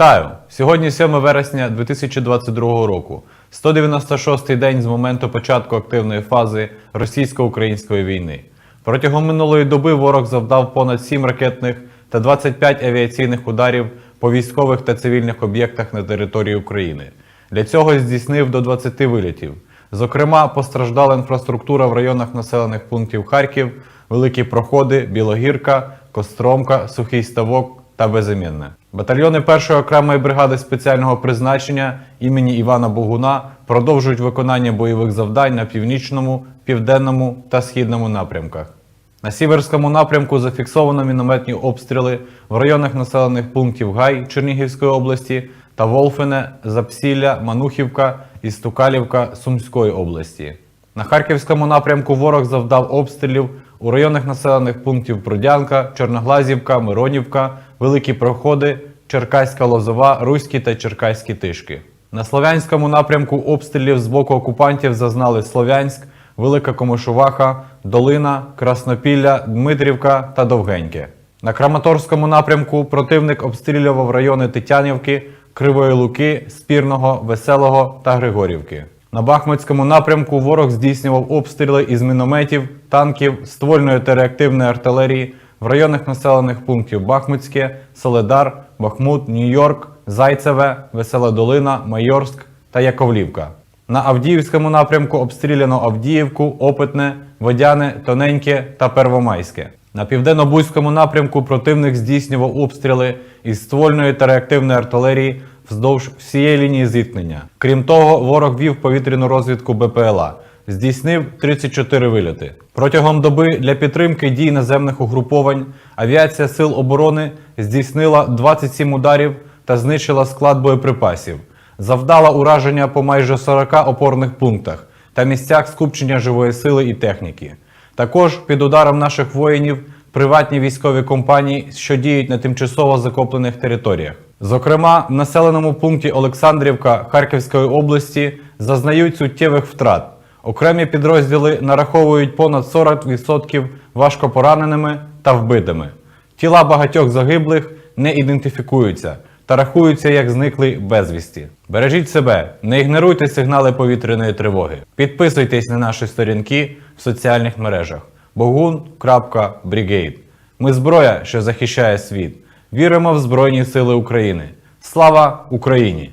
Вітаю! Сьогодні 7 вересня 2022 року. 196-й день з моменту початку активної фази російсько-української війни. Протягом минулої доби ворог завдав понад 7 ракетних та 25 авіаційних ударів по військових та цивільних об'єктах на території України. Для цього здійснив до 20 вилітів. Зокрема, постраждала інфраструктура в районах населених пунктів Харків, Великі Проходи, Білогірка, Костромка, Сухий Ставок та Безім'янне. Батальйони першої окремої бригади спеціального призначення імені Івана Богуна продовжують виконання бойових завдань на північному, південному та східному напрямках. На сіверському напрямку зафіксовано мінометні обстріли в районах населених пунктів Гай Чернігівської області та Волфине, Запсілля, Манухівка і Стукалівка Сумської області. На харківському напрямку ворог завдав обстрілів у районах населених пунктів Бродянка, Чорноглазівка, Миронівка, Великі Проходи, Черкаська Лозова, Руські та Черкаські Тишки. На Слов'янському напрямку обстрілів з боку окупантів зазнали Слов'янськ, Велика Комишуваха, Долина, Краснопілля, Дмитрівка та Довгеньке. На Краматорському напрямку противник обстрілював райони Тетянівки, Кривої Луки, Спірного, Веселого та Григорівки. На Бахмутському напрямку ворог здійснював обстріли із мінометів, танків, ствольної та реактивної артилерії в районах населених пунктів Бахмутське, Соледар, Бахмут, Нью-Йорк, Зайцеве, Весела Долина, Майорськ та Яковлівка. На Авдіївському напрямку обстріляно Авдіївку, Опитне, Водяне, Тоненьке та Первомайське. На південно-бузькому напрямку противник здійснював обстріли із ствольної та реактивної артилерії вздовж всієї лінії зіткнення. Крім того, ворог вів повітряну розвідку БПЛА, здійснив 34 вильоти. Протягом доби для підтримки дій наземних угруповань авіація Сил оборони здійснила 27 ударів та знищила склад боєприпасів завдала ураження по майже 40 опорних пунктах та місцях скупчення живої сили і техніки. Також під ударом наших воїнів приватні військові компанії, що діють на тимчасово захоплених територіях. Зокрема, в населеному пункті Олександрівка Харківської області зазнають суттєвих втрат. Окремі підрозділи нараховують понад 40% важкопораненими та вбитими. Тіла багатьох загиблих не ідентифікуються та рахуються як зниклі безвісті. Бережіть себе, не ігноруйте сигнали повітряної тривоги. Підписуйтесь на наші сторінки в соціальних мережах bogun.brigade. Ми зброя, що захищає світ. Віримо в Збройні Сили України. Слава Україні!